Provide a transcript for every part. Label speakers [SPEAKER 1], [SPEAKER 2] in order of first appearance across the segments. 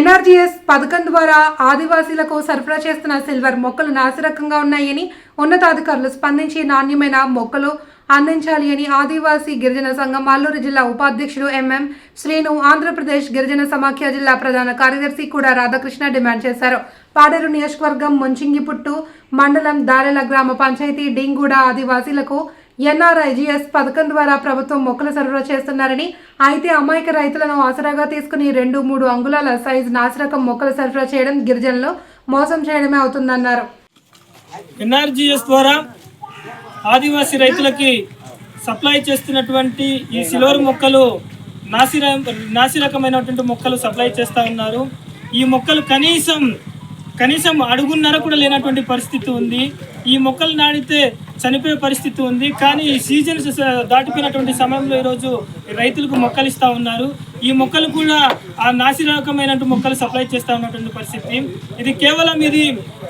[SPEAKER 1] NREGS పథకం ద్వారా ఆదివాసీలకు సరఫరా చేస్తున్న సిల్వర్ మొక్కలు నాసిరకంగా ఉన్నాయని ఉన్నతాధికారులు స్పందించి నాణ్యమైన మొక్కలు అందించాలి అని ఆదివాసీ గిరిజన సంఘం అల్లూరు జిల్లా ఉపాధ్యక్షుడు ఎంఎం శ్రీను ఆంధ్రప్రదేశ్ గిరిజన సమాఖ్య జిల్లా ప్రధాన కార్యదర్శి కూడా రాధాకృష్ణ డిమాండ్ చేశారు. పాడేరు నియోజకవర్గం ముంచింగిపుట్టు మండలం దారెల గ్రామ పంచాయతీ డింగూడ ఆదివాసీలకు ఎన్ఆర్ఐజీఎస్ పథకం ద్వారా ప్రభుత్వం మొక్కలు సరఫరా చేస్తున్నారని అయితే అమాయక రైతులను ఆసరాగా తీసుకుని రెండు మూడు అంగుళాల సైజు నాసిరకం మొక్కలు సరఫరా చేయడం గిరిజనులు మోసం చేయడమే అవుతుందన్నారు.
[SPEAKER 2] ఎన్ఆర్జీఎస్ ద్వారా ఆదివాసీ రైతులకి సప్లై చేస్తున్నటువంటి ఈ సిల్వర్ మొక్కలు నాసిర నాసిరకమైనటువంటి మొక్కలు సప్లై చేస్తూ ఉన్నారు. ఈ మొక్కలు కనీసం కనీసం అడుగున్నర కూడా లేనటువంటి పరిస్థితి ఉంది. ఈ మొక్కలు నాటితే చనిపోయే పరిస్థితి ఉంది. కానీ ఈ దాటిపోయినటువంటి సమయంలో ఈరోజు రైతులకు మొక్కలు ఇస్తూ ఉన్నారు. ఈ మొక్కలు కూడా ఆ నాసి మొక్కలు సప్లై చేస్తూ ఉన్నటువంటి పరిస్థితి. ఇది కేవలం ఇది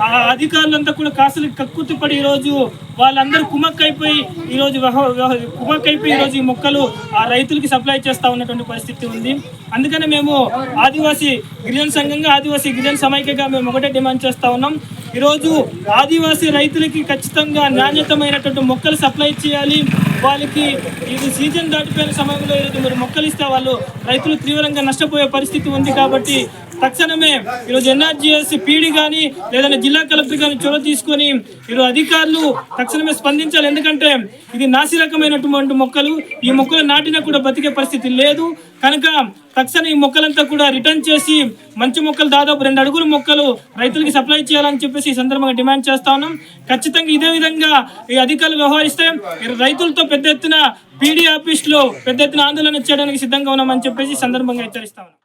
[SPEAKER 2] ఆ అధికారులంతా కూడా కాసులు కక్కుతుపడి ఈరోజు వాళ్ళందరూ కుమక్కైపోయి ఈరోజు కుమక్కైపోయి ఈరోజు ఈ మొక్కలు ఆ రైతులకి సప్లై చేస్తూ ఉన్నటువంటి పరిస్థితి ఉంది. అందుకనే మేము ఆదివాసీ గిరిజన సంఘంగా ఆదివాసీ గిరిజన సమైక్యగా మేము ఒకటే డిమాండ్ చేస్తూ ఉన్నాం. ఈరోజు ఆదివాసీ రైతులకి ఖచ్చితంగా నాణ్యతమైనటువంటి మొక్కలు సప్లై చేయాలి. వాళ్ళకి ఇది సీజన్ దాటిపోయిన సమయంలో ఈరోజు మీరు మొక్కలు ఇస్తే వాళ్ళు రైతులు తీవ్రంగా నష్టపోయే పరిస్థితి ఉంది కాబట్టి తక్షణమే ఈరోజు ఎన్ఆర్జీఎస్ పీడి కానీ లేదంటే జిల్లా కలెక్టర్ కానీ చొరవ తీసుకొని ఈరోజు అధికారులు తక్షణమే స్పందించాలి. ఎందుకంటే ఇది నాసి రకమైనటువంటి మొక్కలు. ఈ మొక్కలు నాటినా కూడా బతికే పరిస్థితి లేదు. కనుక తక్షణ ఈ మొక్కలంతా కూడా రిటర్న్ చేసి మంచి మొక్కలు దాదాపు రెండు అడుగుల మొక్కలు రైతులకి సప్లై చేయాలని చెప్పేసి ఈ సందర్భంగా డిమాండ్ చేస్తా ఉన్నాం. ఖచ్చితంగా ఇదే విధంగా ఈ అధికారులు వ్యవహరిస్తే ఈ రైతులతో పెద్ద ఎత్తున పీడీ ఆఫీస్లో పెద్ద ఎత్తున ఆందోళన చేయడానికి సిద్ధంగా ఉన్నామని చెప్పేసి సందర్భంగా హెచ్చరిస్తా ఉన్నాం.